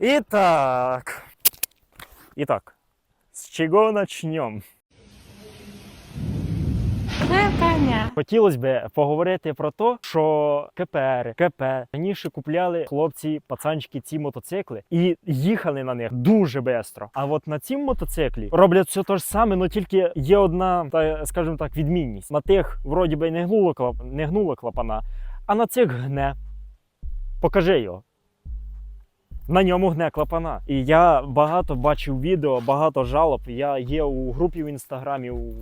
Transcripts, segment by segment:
Итак. Итак. З чого начнем? Хотілося б поговорити про те, що КПР, КП раніше купляли хлопці, пацанчики ці мотоцикли і їхали на них дуже швидко. А от на цім мотоциклі роблять все те ж саме, але тільки є одна, та, скажімо так, відмінність. На тих вроді би не гнуло, не гнуло клапана, а на цих гне. Покажи його. На ньому гне клапана. І я багато бачив відео, багато жалоб. Я є у групі в інстаграмі, у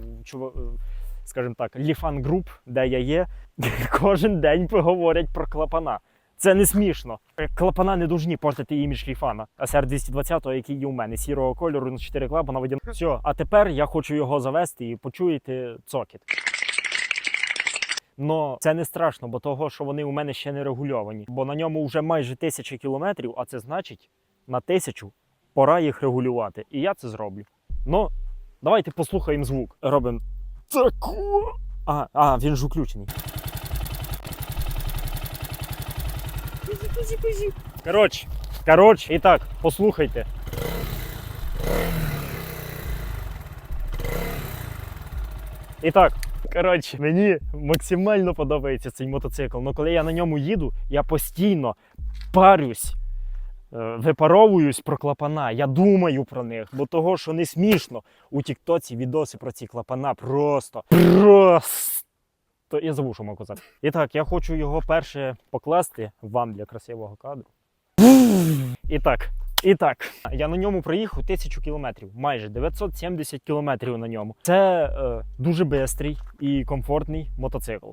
скажімо так, ліфан груп, де я є, кожен день говорять про клапана. Це не смішно. Клапана не должні портити імідж ліфана. СР 220, який є у мене, сірого кольору на 4 клапана водяного. Все, а тепер я хочу його завести і почуєте цокіт. Но це не страшно, бо того, що вони у мене ще не регульовані. Бо на ньому вже майже тисяча кілометрів, а це значить на тисячу пора їх регулювати. І я це зроблю. Ну, давайте послухаємо звук. Робимо таку. А, а, він ж включений. Коротше, коротше, і так, послухайте. І так, коротше, мені максимально подобається цей мотоцикл. але коли я на ньому їду, я постійно парюсь, е, випаровуюсь про клапана. Я думаю про них, бо того, що не смішно. У Тіктоці відоси про ці клапана просто. Просто. Я забув, що казати. І так, я хочу його перше покласти вам для красивого кадру. І так, і так, я на ньому проїхав тисячу кілометрів, майже 970 кілометрів на ньому. Це е, дуже бистрий і комфортний мотоцикл.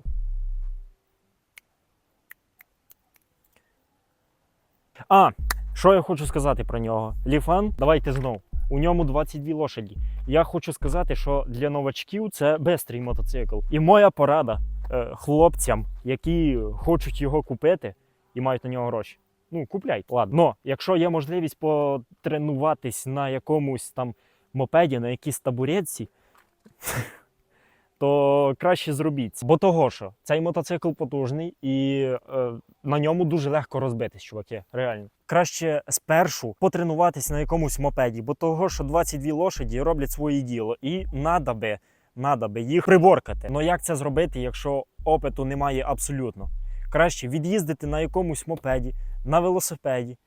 А, що я хочу сказати про нього? Ліфан, давайте знов. У ньому 22 лошаді. Я хочу сказати, що для новачків це бистрий мотоцикл. І моя порада е, хлопцям, які хочуть його купити і мають на нього гроші. Ну, купляйте, ладно. Но якщо є можливість потренуватись на якомусь там мопеді, на якійсь табуретці, то краще зробіть. Бо того, що цей мотоцикл потужний і е, на ньому дуже легко розбитись, чуваки. Реально. Краще спершу потренуватись на якомусь мопеді, бо того, що 22 лошаді роблять своє діло, і надо би, надо би їх приборкати. Ну як це зробити, якщо опиту немає абсолютно? Краще від'їздити на якомусь мопеді, на велосипеді,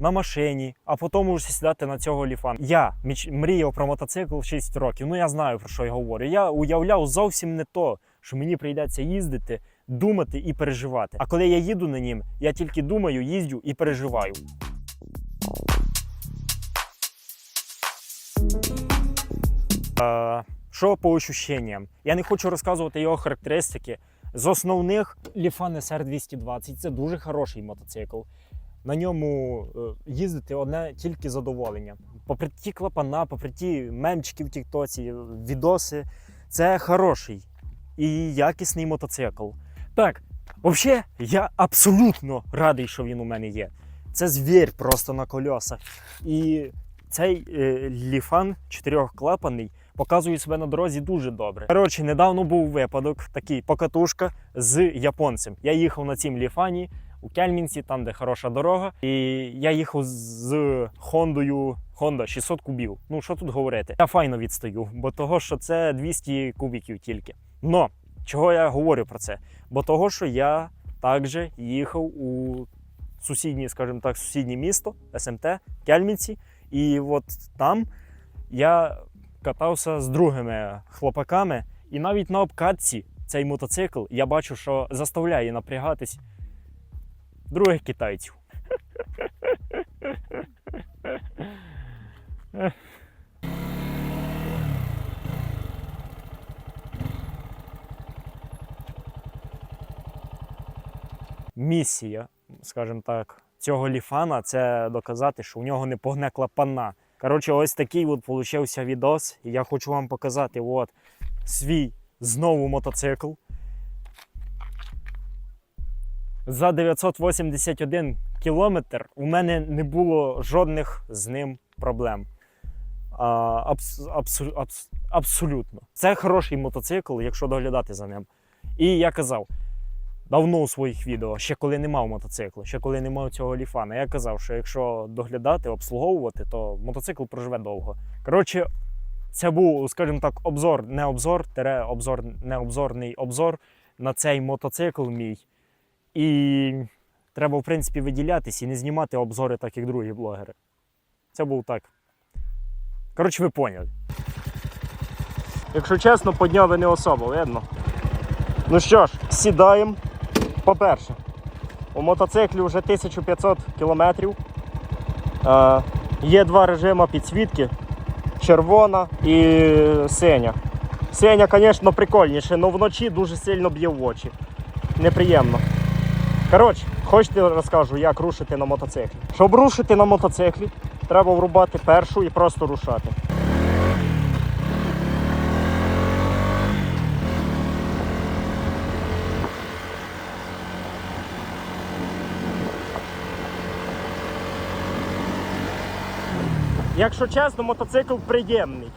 на машині, а потім уже сідати на цього ліфан. Я міч- мріяв про мотоцикл в 6 років. Ну я знаю про що я говорю. Я уявляв зовсім не то, що мені прийдеться їздити, думати і переживати. А коли я їду на нім, я тільки думаю, їздю і переживаю. Що по ощущенням? Я не хочу розказувати його характеристики. З основних Lifan SR 220 це дуже хороший мотоцикл. На ньому е, їздити одне тільки задоволення. Попри ті клапана, попри ті мемчики в Тіктоці, відоси, це хороший і якісний мотоцикл. Так, взагалі, я абсолютно радий, що він у мене є. Це звір просто на кольосах. І цей е, ліфан чотирьохклапаний показує себе на дорозі дуже добре. Коротше, недавно був випадок, такий покатушка з японцем. Я їхав на цім ліфані у Кельмінці, там де хороша дорога. І я їхав з Хондою. Honda 600 кубів. Ну що тут говорити? Я файно відстаю, бо того, що це 200 кубіків тільки. Но чого я говорю про це? Бо того, що я також їхав у сусіднє, скажімо так, сусіднє місто СМТ Кельмінці. І от там я катався з другими хлопаками, і навіть на обкатці цей мотоцикл я бачу, що заставляє напрягатись других китайців. Місія, скажімо так, цього ліфана це доказати, що у нього не погне клапана. Коротше, ось такий от получився відос. І я хочу вам показати от свій знову мотоцикл. За 981 кілометр у мене не було жодних з ним проблем. А, абс, абсу, абс, абсолютно. Це хороший мотоцикл, якщо доглядати за ним. І я казав: давно у своїх відео, ще коли не мав мотоциклу, ще коли не мав цього ліфана. Я казав, що якщо доглядати, обслуговувати, то мотоцикл проживе довго. Коротше, це був, скажімо так, обзор, не обзор, тере обзор, не обзорний обзор на цей мотоцикл мій. І треба, в принципі, виділятись і не знімати обзори, так як другі блогери. Це був так. Коротше, ви поняли. Якщо чесно, по ви не особо, видно. Ну що ж, сідаємо. По-перше, у мотоциклі вже 1500 кілометрів. Е, є два режими підсвітки: червона і синя. Синя, звісно, прикольніше, але вночі дуже сильно б'є в очі. Неприємно. Коротше, хочете розкажу, як рушити на мотоциклі. Щоб рушити на мотоциклі, треба врубати першу і просто рушати. Якщо чесно, мотоцикл приємний.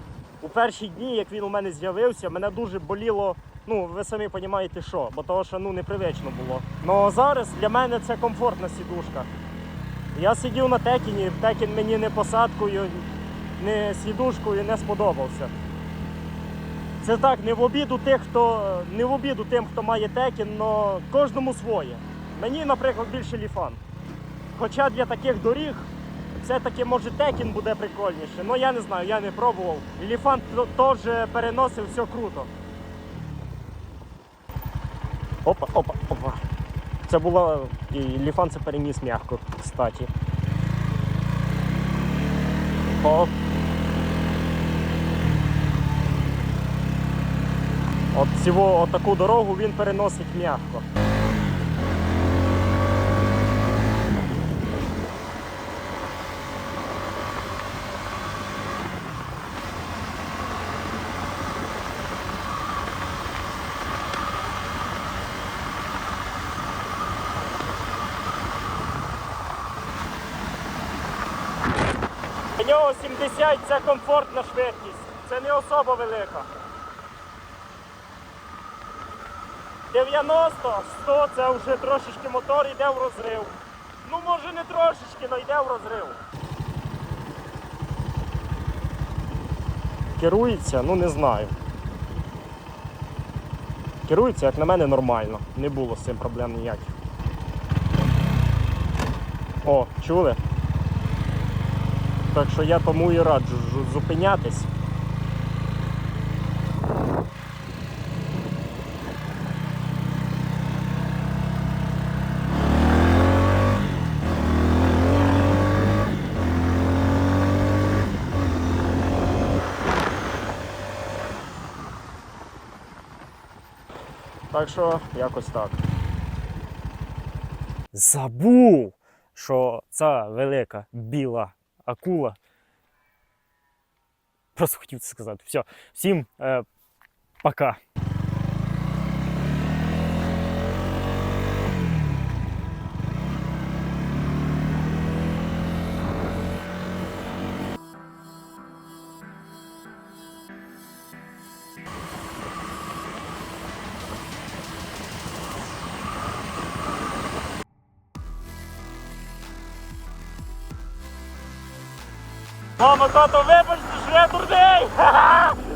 У перші дні, як він у мене з'явився, мене дуже боліло. Ну, ви самі розумієте, що, бо того, що ну непривично було. Ну зараз для мене це комфортна сідушка. Я сидів на текіні, текін мені не посадкою, не сідушкою не сподобався. Це так, не в обіду тих, хто не в обіду тим, хто має текін, але кожному своє. Мені, наприклад, більше ліфан. Хоча для таких доріг все-таки може текін буде прикольніше. Ну я не знаю, я не пробував. Ліфан теж переносив все круто. Опа, опа, опа. Це була. І ліфан це переніс м'яко, кстати. Оп. От цього, отаку дорогу він переносить м'яко. Нього 70 це комфортна швидкість, це не особа велика. 90, 100 це вже трошечки мотор йде в розрив. Ну може не трошечки, але йде в розрив. Керується, ну не знаю. Керується, як на мене, нормально. Не було з цим проблем ніяких. О, чули? Так що я тому і раджу зупинятись. Так що якось так. Забув, що ця велика біла акула. Просто хотів це сказати. Все, всім е, пока. Мама, тато, вибачте, що я дурний! Ха-ха!